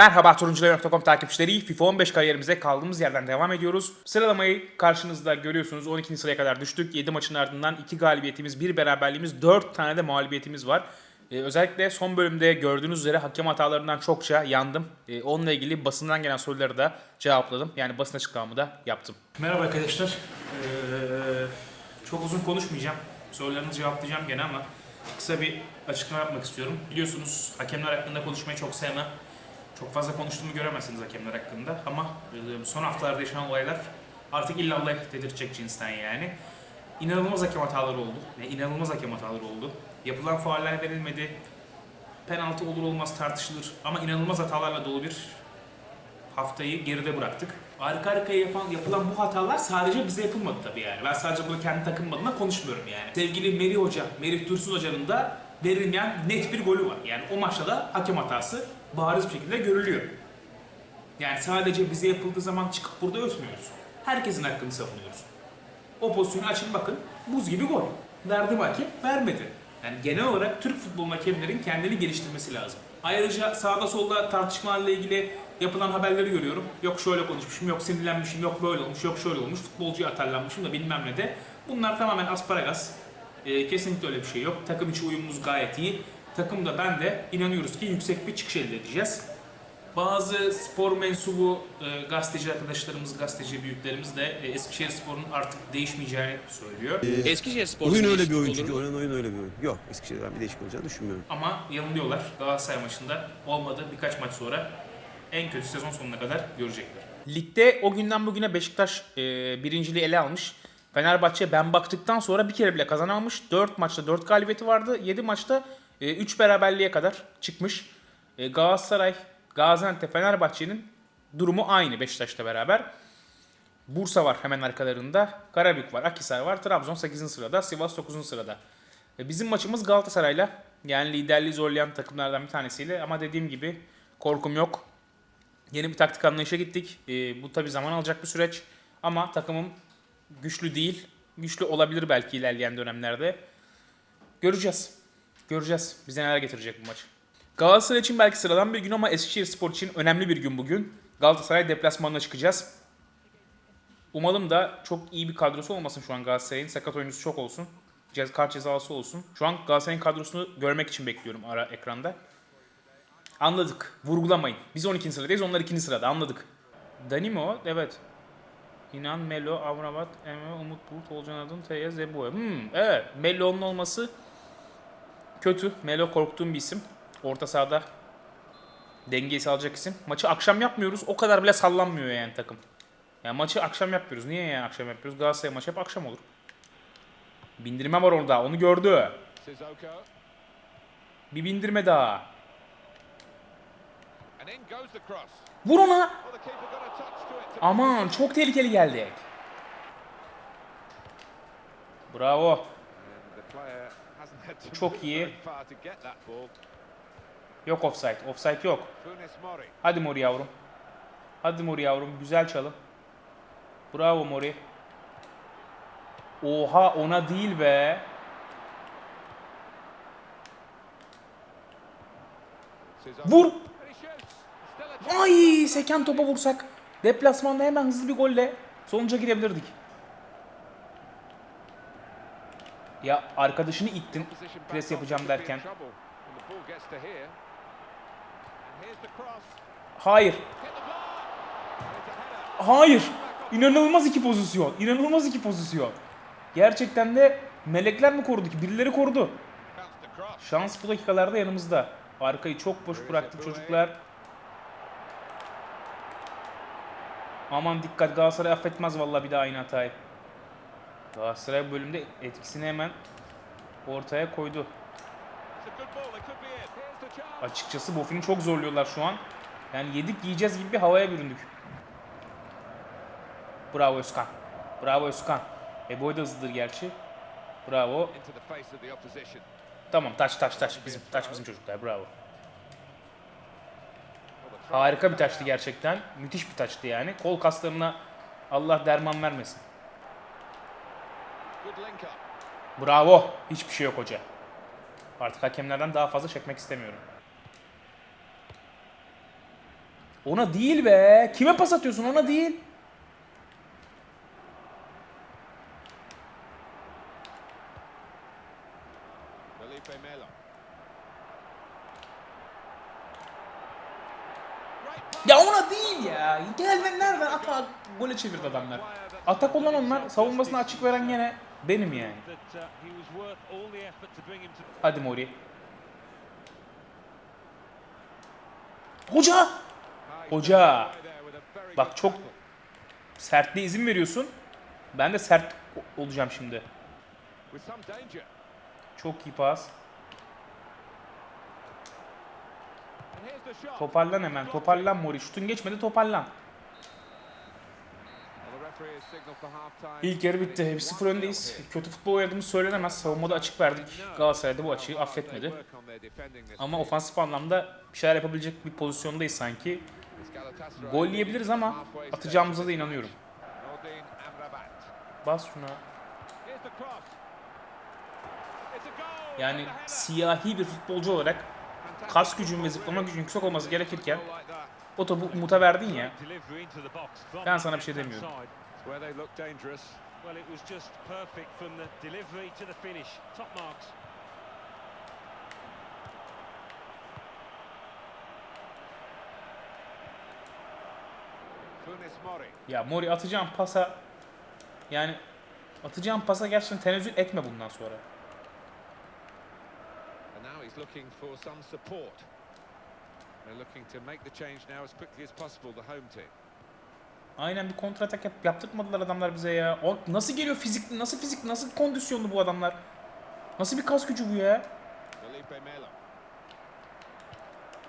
Merhaba turuncular.com takipçileri. FIFA 15 kariyerimize kaldığımız yerden devam ediyoruz. Sıralamayı karşınızda görüyorsunuz. 12. sıraya kadar düştük. 7 maçın ardından 2 galibiyetimiz, 1 beraberliğimiz, 4 tane de mağlubiyetimiz var. Ee, özellikle son bölümde gördüğünüz üzere hakem hatalarından çokça yandım. Ee, onunla ilgili basından gelen soruları da cevapladım. Yani basın açıklamamı da yaptım. Merhaba arkadaşlar. Ee, çok uzun konuşmayacağım. Sorularınızı cevaplayacağım gene ama kısa bir açıklama yapmak istiyorum. Biliyorsunuz hakemler hakkında konuşmayı çok sevmem. Çok fazla konuştuğumu göremezsiniz hakemler hakkında ama e, son haftalarda yaşanan olaylar artık illallah dedirtecek cinsten yani. İnanılmaz hakem hataları oldu. Ve inanılmaz hakem hataları oldu. Yapılan fauller verilmedi. Penaltı olur olmaz tartışılır ama inanılmaz hatalarla dolu bir haftayı geride bıraktık. Arka arkaya yapan, yapılan bu hatalar sadece bize yapılmadı tabii yani. Ben sadece bunu kendi takım adına konuşmuyorum yani. Sevgili Meri Hoca, Merih Dursun Hoca'nın da verilmeyen net bir golü var. Yani o maçta da hakem hatası bariz bir şekilde görülüyor. Yani sadece bize yapıldığı zaman çıkıp burada ötmüyoruz. Herkesin hakkını savunuyoruz. O pozisyonu açın bakın. Buz gibi gol. Verdi mi hakem? Vermedi. Yani genel olarak Türk futbolun hakemlerin kendini geliştirmesi lazım. Ayrıca sağda solda tartışmalarla ilgili yapılan haberleri görüyorum. Yok şöyle konuşmuşum, yok sinirlenmişim, yok böyle olmuş, yok şöyle olmuş, futbolcuya atarlanmışım da bilmem ne de. Bunlar tamamen asparagas. Ee, kesinlikle öyle bir şey yok. Takım içi uyumumuz gayet iyi. Takımda ben de inanıyoruz ki yüksek bir çıkış elde edeceğiz. Bazı spor mensubu e, gazeteci arkadaşlarımız, gazeteci büyüklerimiz de e, Eskişehir Spor'un artık değişmeyeceğini söylüyor. Eskişehir Spor Oyun öyle bir oyun olur çünkü oynanan oyun öyle bir oyun. Yok Eskişehir'den bir değişik olacağını düşünmüyorum. Ama yanılıyorlar. Galatasaray maçında olmadı birkaç maç sonra en kötü sezon sonuna kadar görecekler. Ligde o günden bugüne Beşiktaş e, birinciliği ele almış. Fenerbahçe ben baktıktan sonra bir kere bile kazanamamış. 4 maçta 4 galibiyeti vardı. 7 maçta 3 beraberliğe kadar çıkmış. E, Galatasaray, Gaziantep, Fenerbahçe'nin durumu aynı Beşiktaş'la beraber. Bursa var hemen arkalarında. Karabük var, Akhisar var. Trabzon 8. sırada, Sivas 9. sırada. E, Bizim maçımız Galatasaray'la. Yani liderliği zorlayan takımlardan bir tanesiyle. Ama dediğim gibi korkum yok. Yeni bir taktik anlayışa gittik. E, bu tabi zaman alacak bir süreç. Ama takımım güçlü değil. Güçlü olabilir belki ilerleyen dönemlerde. Göreceğiz. Göreceğiz. Bize neler getirecek bu maç. Galatasaray için belki sıradan bir gün ama Eskişehir Spor için önemli bir gün bugün. Galatasaray deplasmanına çıkacağız. Umalım da çok iyi bir kadrosu olmasın şu an Galatasaray'ın. Sakat oyuncusu çok olsun. Cez, kart cezası olsun. Şu an Galatasaray'ın kadrosunu görmek için bekliyorum ara ekranda. Anladık. Vurgulamayın. Biz 12. sıradayız. Onlar 2. sırada. Anladık. Dani mi o? Evet. İnan, Melo, Amrabat, Emre, Umut Bulut, Olcan Adın, Teya, Zebuya. Hmm, evet. Melo'nun olması kötü. Melo korktuğum bir isim. Orta sahada dengeyi sağlayacak isim. Maçı akşam yapmıyoruz. O kadar bile sallanmıyor yani takım. Yani maçı akşam yapmıyoruz. Niye yani akşam yapıyoruz? Galatasaray maçı hep akşam olur. Bindirme var orada. Onu gördü. Bir bindirme daha. Vur ona. Aman çok tehlikeli geldik. Bravo. Çok iyi. Yok offside. Offside yok. Hadi Mori yavrum. Hadi Mori yavrum. Güzel çalım. Bravo Mori. Oha ona değil be. Vur. Ay seken topa vursak. Deplasmanda hemen hızlı bir golle sonuca gidebilirdik. Ya arkadaşını ittin pres yapacağım derken. Hayır. Hayır. İnanılmaz iki pozisyon. İnanılmaz iki pozisyon. Gerçekten de melekler mi korudu ki? Birileri korudu. Şans bu dakikalarda yanımızda. Arkayı çok boş bıraktık çocuklar. Aman dikkat Galatasaray affetmez vallahi bir daha aynı hatayı. Galatasaray bölümde etkisini hemen ortaya koydu. Açıkçası Bofin'i çok zorluyorlar şu an. Yani yedik yiyeceğiz gibi bir havaya büründük. Bravo Özkan. Bravo Özkan. Eboy da hızlıdır gerçi. Bravo. Tamam taş taş taş bizim taş bizim çocuklar bravo. Harika bir taçtı gerçekten. Müthiş bir taçtı yani. Kol kaslarına Allah derman vermesin. Bravo. Hiçbir şey yok hoca. Artık hakemlerden daha fazla çekmek istemiyorum. Ona değil be. Kime pas atıyorsun? Ona değil. Ya ona değil ya. Gel ben nereden ata gole çevirdi adamlar. Atak olan onlar, savunmasını açık veren gene benim yani. uh, Hadi Mori. Hoca! Hoca! Bak çok sertliğe izin veriyorsun. Ben de sert olacağım şimdi. Çok iyi pas. Toparlan hemen. Toparlan Mori. Şutun geçmedi toparlan. İlk yarı bitti. 1-0 öndeyiz. Kötü futbol oynadığımız söylenemez. Savunmada açık verdik. Galatasaray'da bu açığı affetmedi. Ama ofansif anlamda bir şeyler yapabilecek bir pozisyondayız sanki. Gol yiyebiliriz ama atacağımıza da inanıyorum. Bas şuna. Yani siyahi bir futbolcu olarak kas gücün ve zıplama gücün yüksek olması gerekirken o topu Umut'a verdin ya. Ben sana bir şey demiyorum. Side. It's where they look dangerous. Well, it was just perfect from the delivery to the finish. Top marks. Funes Mori. Ya Mori atacağım pasa yani atacağım pasa gerçekten tenezzül etme bundan sonra. And now he's looking for some support. They're looking to make the change now as quickly as possible, the home team. Aynen bir kontratak yap, yaptırtmadılar adamlar bize ya. O nasıl geliyor fizik, nasıl fizik, nasıl kondisyonlu bu adamlar? Nasıl bir kas gücü bu ya?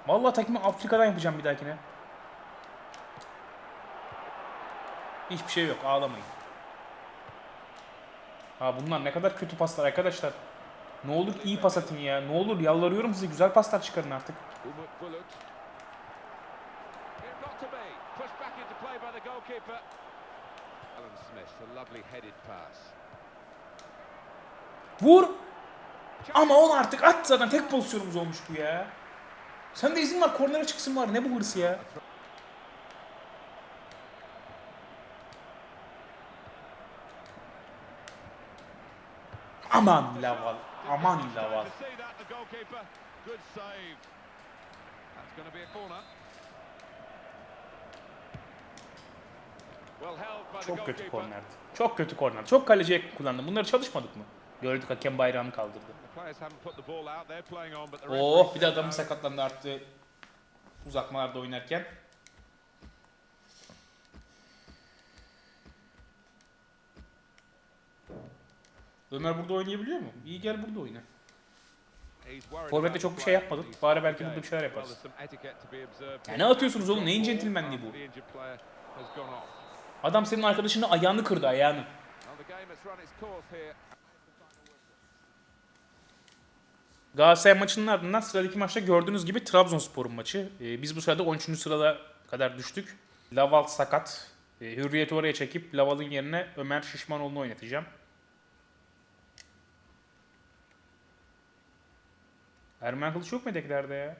Vallahi takımı Afrika'dan yapacağım bir dahakine. Hiçbir şey yok ağlamayın. Ha bunlar ne kadar kötü paslar arkadaşlar. Ne olur iyi pas atın ya. Ne olur yalvarıyorum size güzel paslar çıkarın artık. Be. Pushed back into play by the goalkeeper. Alan Smith, a lovely headed pass. Vur! Ama on artık at zaten tek pozisyonumuz olmuş bu ya. Sen de izin var kornere çıksın var ne bu hırsı ya. Aman laval. Aman laval. Good save. That's going to be a corner. Well held by the Çok kötü kornerdi. Çok kötü korner. Çok kaleciye kullandım. Bunları çalışmadık mı? Gördük hakem bayrağını kaldırdı. Oh bir de adamın sakatlandı arttı. Uzatmalarda oynarken. Ömer burada oynayabiliyor mu? İyi gel burada oyna. Forvet'te çok bir şey yapmadık. Bari belki burada bir şeyler yaparız. Ya ne atıyorsunuz oğlum? Neyin centilmenliği bu? Adam senin arkadaşının ayağını kırdı ayağını. Galatasaray maçının ardından sıradaki maçta gördüğünüz gibi Trabzonspor'un maçı. Ee, biz bu sırada 13. sırada kadar düştük. Laval sakat. Ee, Hürriyet'i oraya çekip Laval'ın yerine Ömer Şişmanoğlu'nu oynatacağım. Ermen Kılıç yok mu yedeklerde ya?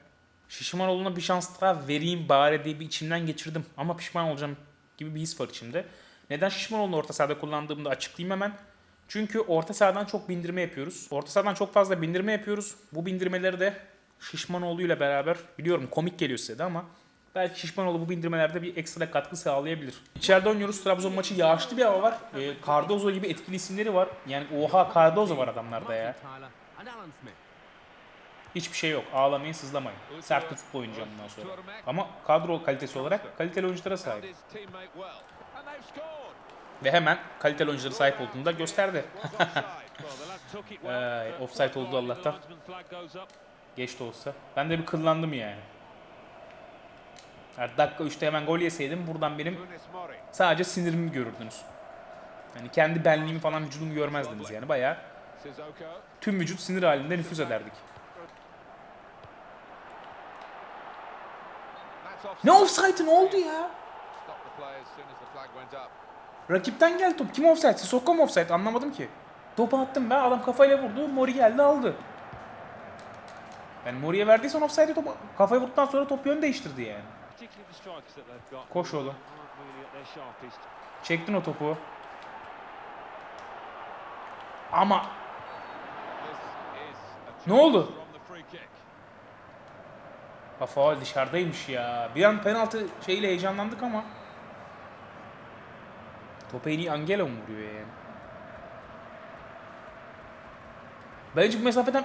Şişmanoğlu'na bir şans daha vereyim bari diye bir içimden geçirdim. Ama pişman olacağım gibi bir his var içimde. Neden Şişmanoğlu'nu orta sahada kullandığımı da açıklayayım hemen. Çünkü orta sahadan çok bindirme yapıyoruz. Orta sahadan çok fazla bindirme yapıyoruz. Bu bindirmeleri de Şişmanoğlu ile beraber biliyorum komik geliyor size de ama belki Şişmanoğlu bu bindirmelerde bir ekstra katkı sağlayabilir. İçeride oynuyoruz. Trabzon maçı yağışlı bir hava var. Ee, Cardozo gibi etkili isimleri var. Yani oha Cardozo var adamlarda ya. Hiçbir şey yok. Ağlamayın, sızlamayın. Sert bir futbol oynayacağım bundan sonra. Ama kadro kalitesi olarak kaliteli oyunculara sahip. Ve hemen kaliteli oyunculara sahip olduğunu da gösterdi. Was offside. Oldu Allah'tan. Geç de olsa. Ben de bir kıllandım yani. Yani dakika 3'te hemen gol yeseydim buradan benim sadece sinirimi görürdünüz. Yani kendi benliğimi falan vücudumu görmezdiniz yani bayağı tüm vücut sinir halinde nüfuz ederdik. That's offside. Ne offside ne oldu ya? Rakipten gel top. Kim offside? Sissoko mu offside? Anlamadım ki. Topu attım ben. Adam kafayla vurdu. Mori geldi aldı. Yani Mori'ye verdiysen offside'e topu kafaya vurduktan sonra top yön değiştirdi yani. Koş oğlum. Çektin o topu. Ama Ne oldu? chance from the free kick. Ha, dışarıdaymış ya. Bir an penaltı şeyle heyecanlandık ama. Topu en iyi Angelo mu vuruyor yani? Bence bu mesafeden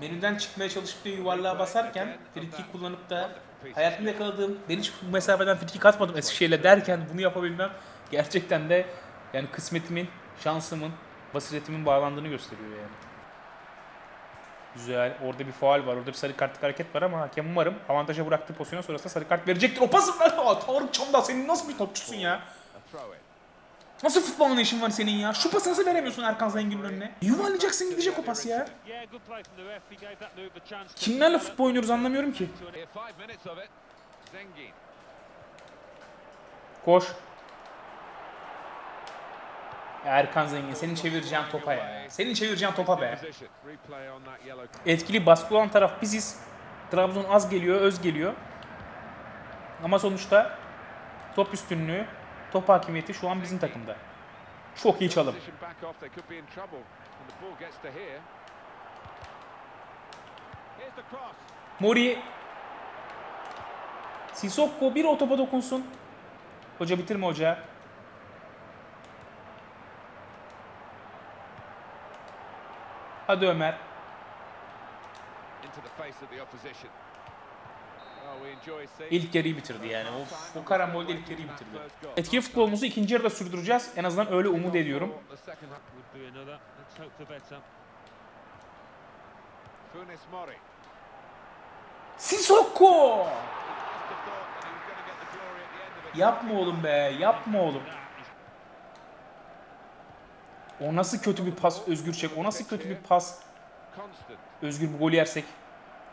menüden çıkmaya çalışıp da yuvarlığa basarken friki kullanıp da hayatımda yakaladığım ben hiç bu mesafeden friki atmadım Eskişehir'le derken bunu yapabilmem gerçekten de yani kısmetimin, şansımın, basiretimin bağlandığını gösteriyor yani. Güzel. Orada bir faal var. Orada bir sarı kartlık hareket var ama hakem umarım avantaja bıraktığı pozisyona sonrasında sarı kart verecektir. O pası ver. Tarık Çamdal senin nasıl bir topçusun ya? Nasıl futbol anlayışın var senin ya? Şu pası nasıl veremiyorsun Erkan Zengin'in önüne? Yuvarlayacaksın gidecek o pas ya. Kimlerle futbol oynuyoruz anlamıyorum ki. into an- Here, five minutes of it. Zengin. Koş. Ya Erkan Zengin senin çevireceğin topa ya. Senin çevireceğin topa be. Etkili baskı olan taraf biziz. Trabzon az geliyor, öz geliyor. Ama sonuçta top üstünlüğü, top hakimiyeti şu an bizim takımda. Çok iyi çalım. Mori. Sissoko bir o topa dokunsun. Hoca bitirme hoca. Hadi Ömer. Into the face of the opposition. Oh, we enjoy seeing İlk yarıyı bitirdi yani. O, o karambolde ilk yarıyı bitirdi. Etkili futbolumuzu ikinci yarıda sürdüreceğiz. En azından öyle umut ediyorum. Sissoko! Yapma oğlum be, yapma oğlum. O nasıl kötü bir pas Özgür Çek, o nasıl kötü bir pas. Özgür bu golü yersek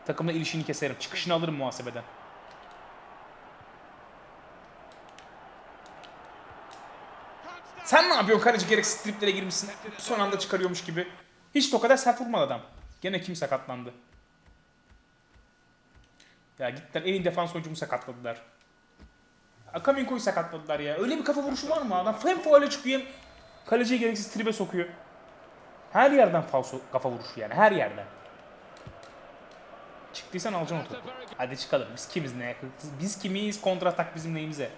takımla ilişini keserim. Çıkışını alırım muhasebeden. Sen ne yapıyorsun kaleci gereksiz triplere girmişsin. Son anda çıkarıyormuş gibi. Hiç o kadar sert vurmadı adam. Gene kim sakatlandı? Ya gittiler en iyi defans oyuncumu sakatladılar. Akaminko'yu sakatladılar ya. Öyle bir kafa vuruşu var mı adam? Hem faale çıkıyor kaleciyi gereksiz tribe sokuyor. Her yerden falso kafa vuruşu yani her yerden. Çıktıysan alacaksın o topu. Hadi çıkalım. Biz kimiz ne? Biz kimiz? Kontratak bizim neyimize?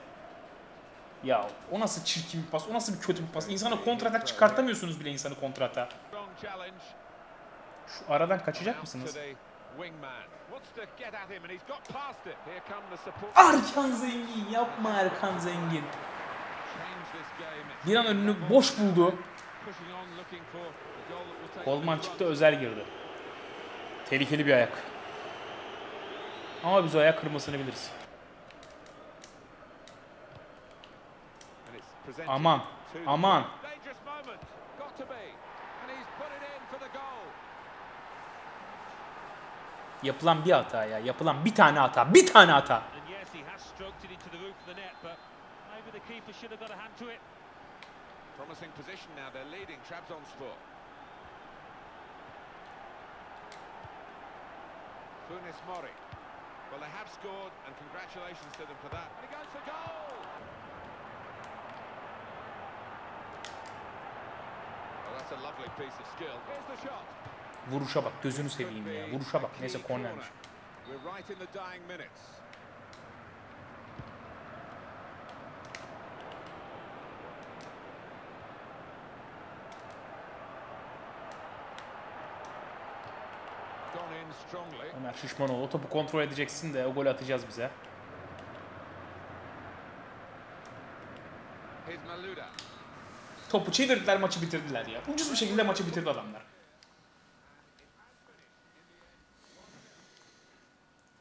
Ya o nasıl çirkin bir pas, o nasıl bir kötü bir pas. İnsana kontratak çıkartamıyorsunuz bile insanı kontrata. Şu aradan kaçacak mısınız? Erkan Zengin yapma Erkan Zengin. Bir an önünü boş buldu. Kolman çıktı özel girdi. Tehlikeli bir ayak. Ama biz o ayak kırmasını biliriz. Aman, aman. Yapılan bir hata ya. Yapılan bir tane hata. Bir tane hata. And yes, he has stroked it into the roof of the net, but maybe the keeper should have got a hand to it. Promising position now. They're leading Trabzonspor. Funes Mori. Well, they have scored, and congratulations to them for that. And he goes for goal. Well, that's a lovely piece of skill. Here's the shot. Vuruşa bak. Gözünü seveyim ya. Vuruşa bak. Neyse kornermiş. We're right in the dying minutes. Ömer Şişmanoğlu. Topu kontrol edeceksin de o golü atacağız bize. Topu çevirdiler maçı bitirdiler ya. Ucuz bir şekilde maçı bitirdi adamlar.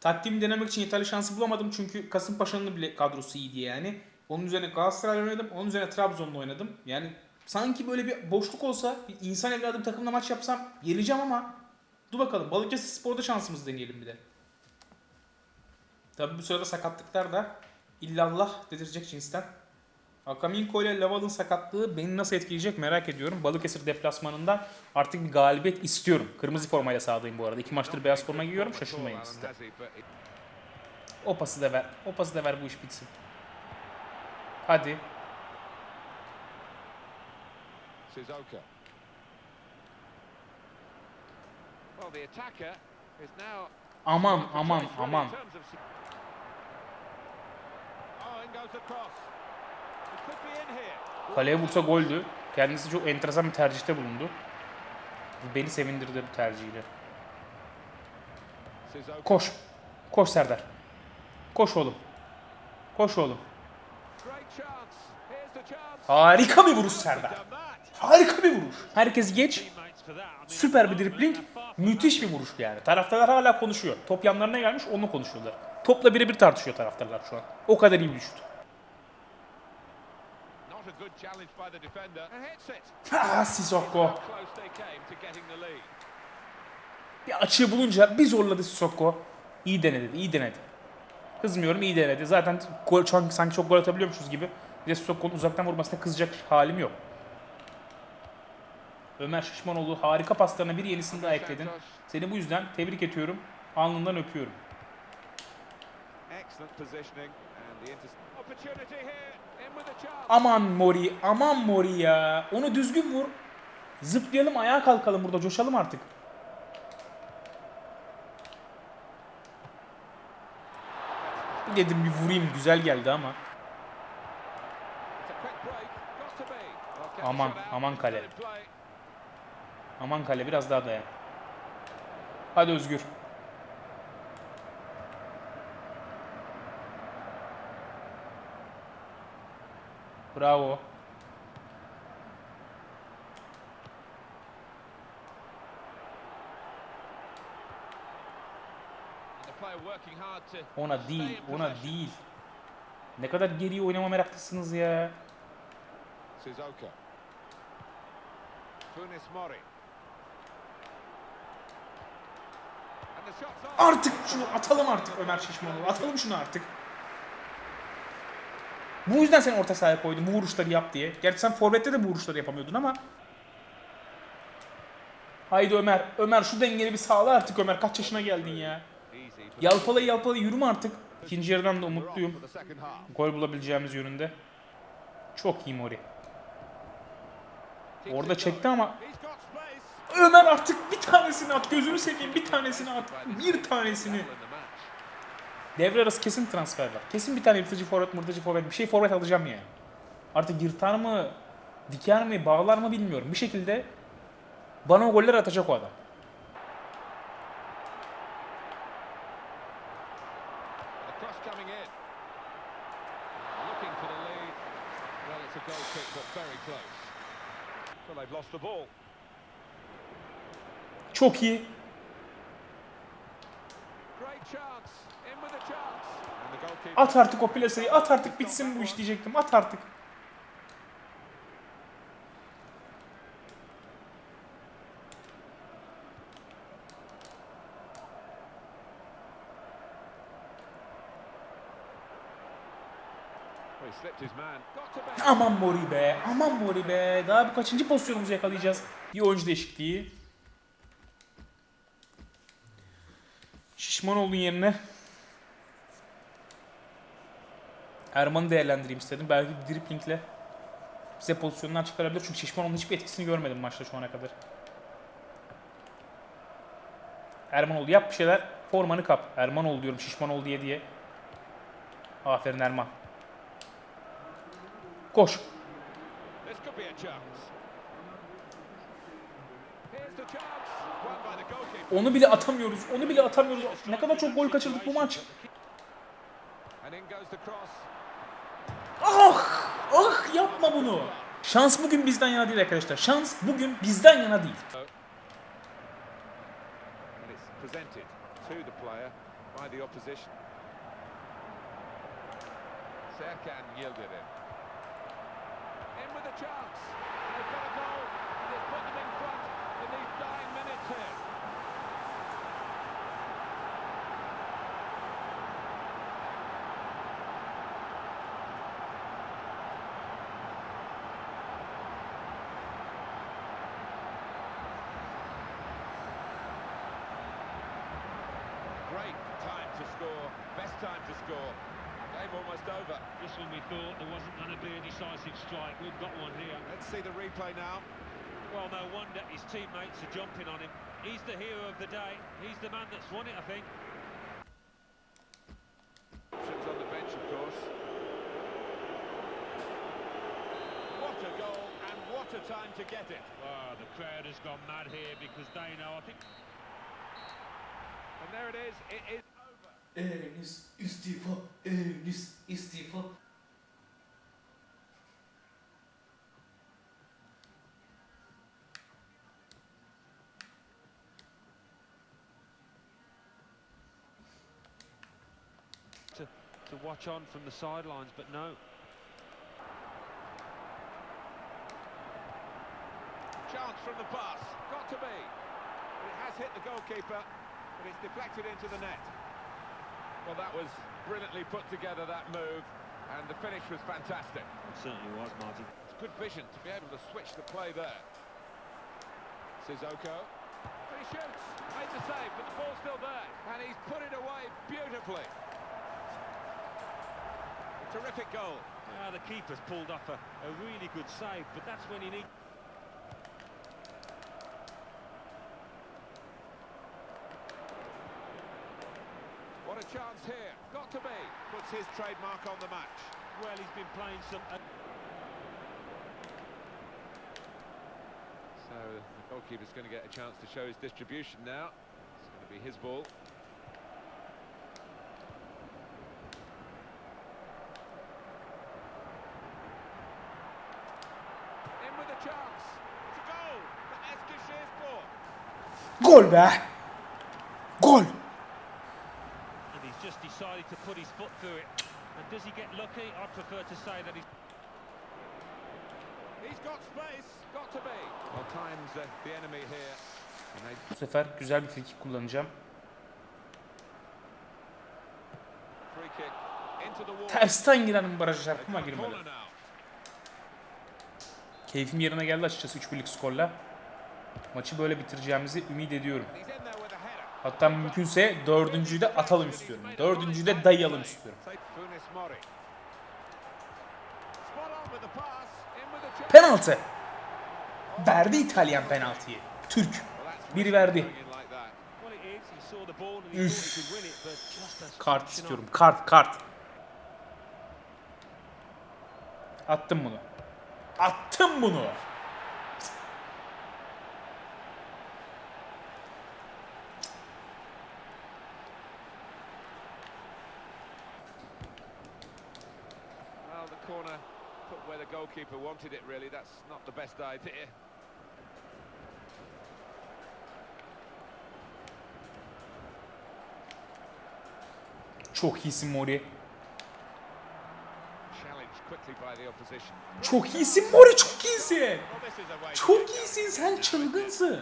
Taktiğimi denemek için yeterli şansı bulamadım çünkü Kasımpaşa'nın bile kadrosu iyiydi yani. Onun üzerine Galatasaray oynadım, onun üzerine Trabzon'da oynadım. Yani sanki böyle bir boşluk olsa, bir insan evladı bir takımla maç yapsam yeneceğim ama dur bakalım Balıkesir Spor'da şansımızı deneyelim bir de. Tabii bu sırada sakatlıklar da illallah dedirecek cinsten. Akaminko ile Laval'ın sakatlığı beni nasıl etkileyecek merak ediyorum. Balıkesir deplasmanından artık bir galibiyet istiyorum. Kırmızı formayla sahadayım bu arada. İki maçtır beyaz forma giyiyorum. Şaşırmayın siz de. O pası da ver. O pası da ver bu iş bitsin. Hadi. Suzuka. Well, the attacker is now Aman aman aman. Oh. Kaleye vursa goldü. Kendisi çok enteresan bir tercihte bulundu. Beni sevindirdi bu tercihiyle. Koş. Koş Serdar. Koş oğlum. Koş oğlum. Harika bir vuruş Serdar. Harika bir vuruş. Herkes geç. Süper bir dripling. Müthiş bir vuruş yani. Taraftarlar hala konuşuyor. Top yanlarına gelmiş onu konuşuyorlar. Topla birebir tartışıyor taraftarlar şu an. O kadar iyi bir şut. Ah Sissoko. Bir açığı bulunca bir zorladı Sissoko. İyi denedi, iyi denedi. Kızmıyorum, iyi denedi. Zaten gol, sanki çok gol atabiliyormuşuz gibi. Bir de Sissoko'nun uzaktan vurmasına kızacak halim yok. Ömer Şişmanoğlu harika paslarına bir yenisini daha ekledin. Seni bu yüzden tebrik ediyorum. Alnından öpüyorum. Aman Mori, aman Mori ya. Onu düzgün vur. Zıplayalım, ayağa kalkalım burada, coşalım artık. Bir Dedim bir vurayım, güzel geldi ama. Aman, aman kale. Aman kale biraz daha dayan. Hadi Özgür. Bravo. Ona değil, ona değil. Ne kadar geriye oynama meraklısınız ya. Funes Mori. And the shot's on. Artık şunu atalım artık Ömer Şişmanoğlu. Atalım şunu artık. Bu yüzden seni orta sahaya koydum. Bu vuruşları yap diye. Gerçi sen forvette de bu vuruşları yapamıyordun ama. Haydi Ömer. Ömer şu dengeni bir sağla artık Ömer. Kaç yaşına geldin ya. Yalpala yalpala yürüme artık. İkinci yarıdan da umutluyum. Gol bulabileceğimiz yönünde. Çok iyi Mori. Orada çekti ama. Ömer artık bir tanesini at. Gözünü seveyim bir tanesini at. Bir tanesini. Devre arası kesin transfer var. Kesin bir tane yırtıcı forvet, mırtıcı forvet, bir şey forvet alacağım yani. Artık yırtar mı, diker mi, bağlar mı bilmiyorum. Bir şekilde bana o goller atacak o adam. Lost the ball. Çok iyi. Great chance. In with a chance. And the goalkeeper. At artık o plasayı, at artık bitsin bu iş diyecektim. At artık. Aman Mori be, aman Mori be. Daha bu kaçıncı pozisyonumuzu yakalayacağız? Bir oyuncu değişikliği. Şişmanoğlu'nun yerine Erman'ı değerlendireyim istedim. Belki bir driplingle bize pozisyonlar çıkarabilir. Çünkü Şişmanoğlu'nun hiçbir etkisini görmedim maçta şu ana kadar. Ermanoğlu yap bir şeyler. Formanı kap. Ermanoğlu diyorum Şişmanoğlu diye diye. Aferin Erman. Koş. This could be a. Won by the goalkeeper. Onu bile atamıyoruz. Onu bile atamıyoruz. Ne kadar çok gol kaçırdık bu maç. Ah! Ah yapma bunu. Şans bugün bizden yana değil arkadaşlar. Şans bugün bizden yana değil. Serkan yielded it. In with a chance. Time to score. Game almost over. Just when we thought there wasn't going to be a decisive strike, we've got one here. Let's see the replay now. Well, no wonder his teammates are jumping on him. He's the hero of the day. He's the man that's won it, I think. Options on the bench, of course. What a goal and what a time to get it. Oh, the crowd has gone mad here because they know, I think, And there it is. It is over. Enis istifa, Enis istifa. to, to watch on from the sidelines, but no. Chance from the pass. Got to be. It has hit the goalkeeper, but it's deflected into the net. Well, that was brilliantly put together, that move, and the finish was fantastic. It certainly was, Martin. It's good vision to be able to switch the play there. Sissoko. And he shoots. Made the save, but the ball's still there. And he's put it away beautifully. A terrific goal. Ah, the keeper's pulled off a, a really good save, but that's when he needs... chance here. Got to be. Puts his trademark on the match. Well, he's been playing some... Uh, So the goalkeeper's going to get a chance to show his distribution now. It's going to be his ball. In with a chance. It's a goal for Eskişehirspor. Gol be! Gol! To put his foot through it. And does he get lucky? I prefer to say that he's... He's got space. Got to be. Well, time's uh, the enemy here. Bu sefer güzel bir frikik kullanacağım. free kick into the wall. Tersten girenin barajı çarpıma They've got a girmedi. Keyfim yerine geldi açıkçası 3-1'lik skorla. Maçı böyle bitireceğimizi ümit ediyorum. Hatta mümkünse dördüncüyü de atalım istiyorum. Dördüncüyü de dayayalım istiyorum. Penaltı. Verdi İtalyan penaltıyı. Türk. Biri verdi. a Kart istiyorum. Kart, kart. Attım bunu. Attım bunu. Well, the corner put where the goalkeeper wanted it, really. That's not the best idea. Çok iyisin Mori. Challenged quickly by the opposition. Çok iyisin Mori, çok iyisin. Çok iyisin, sen çılgınsın. Uh.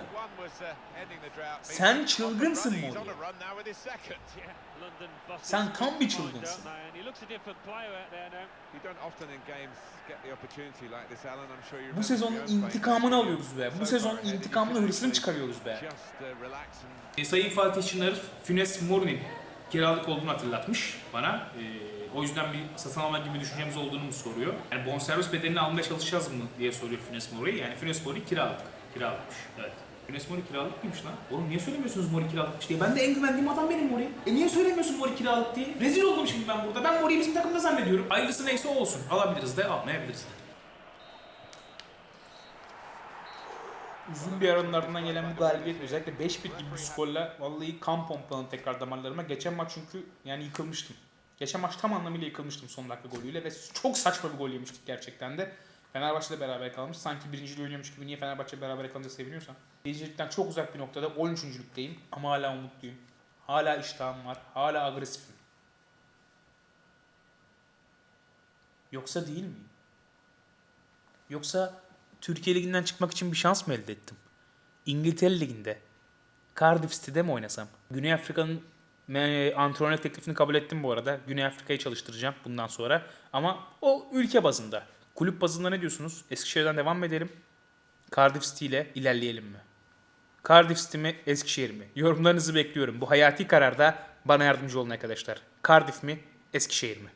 Sen çılgınsın busters Sen tam bir çılgınsın. Bu sezonun intikamını alıyoruz be. Bu So sezon far ahead, you intikamını, hırsını çıkarıyoruz be. Uh, E, Sayın Fatih Çınar, Fünes Mori'nin kiralık olduğunu hatırlatmış bana. E, o yüzden bir satın alma gibi düşüncemiz olduğunu mu soruyor. Yani bonservis bedelini almaya çalışacağız mı diye soruyor Fünes Mori. Yani Fünes Mori kiralık. Kiralıkmış. Evet. Fünes Mori kiralık mıymış lan? Oğlum niye söylemiyorsunuz Mori kiralıkmış diye? Ben de en güvendiğim adam benim Mori. E niye söylemiyorsun Mori kiralık diye? Rezil oldum şimdi ben burada. Ben Mori'yi bizim takımda zannediyorum. Hayırlısı neyse olsun. Alabiliriz de almayabiliriz de. Uzun bir aranın ardından gelen bu galibiyet özellikle 5-1 gibi bir skorla vallahi kan pompaladı tekrar damarlarıma. Geçen maç çünkü yani yıkılmıştım. Geçen maç tam anlamıyla yıkılmıştım son dakika golüyle ve çok saçma bir gol yemiştik gerçekten de. Fenerbahçe'de beraber kalmış. Sanki birinciliği oynuyormuş gibi niye Fenerbahçe beraber kalınca seviniyorsam. Birincilikten çok uzak bir noktada 13. ligdeyim ama hala umutluyum. Hala iştahım var. Hala agresifim. Yoksa değil miyim? Yoksa Türkiye Ligi'nden çıkmak için bir şans mı elde ettim? İngiltere Ligi'nde Cardiff City'de mi oynasam? Güney Afrika'nın antrenör teklifini kabul ettim bu arada. Güney Afrika'yı çalıştıracağım bundan sonra. Ama o ülke bazında. Kulüp bazında ne diyorsunuz? Eskişehir'den devam mı edelim? Cardiff City ile ilerleyelim mi? Cardiff City mi Eskişehir mi? Yorumlarınızı bekliyorum. Bu hayati kararda bana yardımcı olun arkadaşlar. Cardiff mi Eskişehir mi?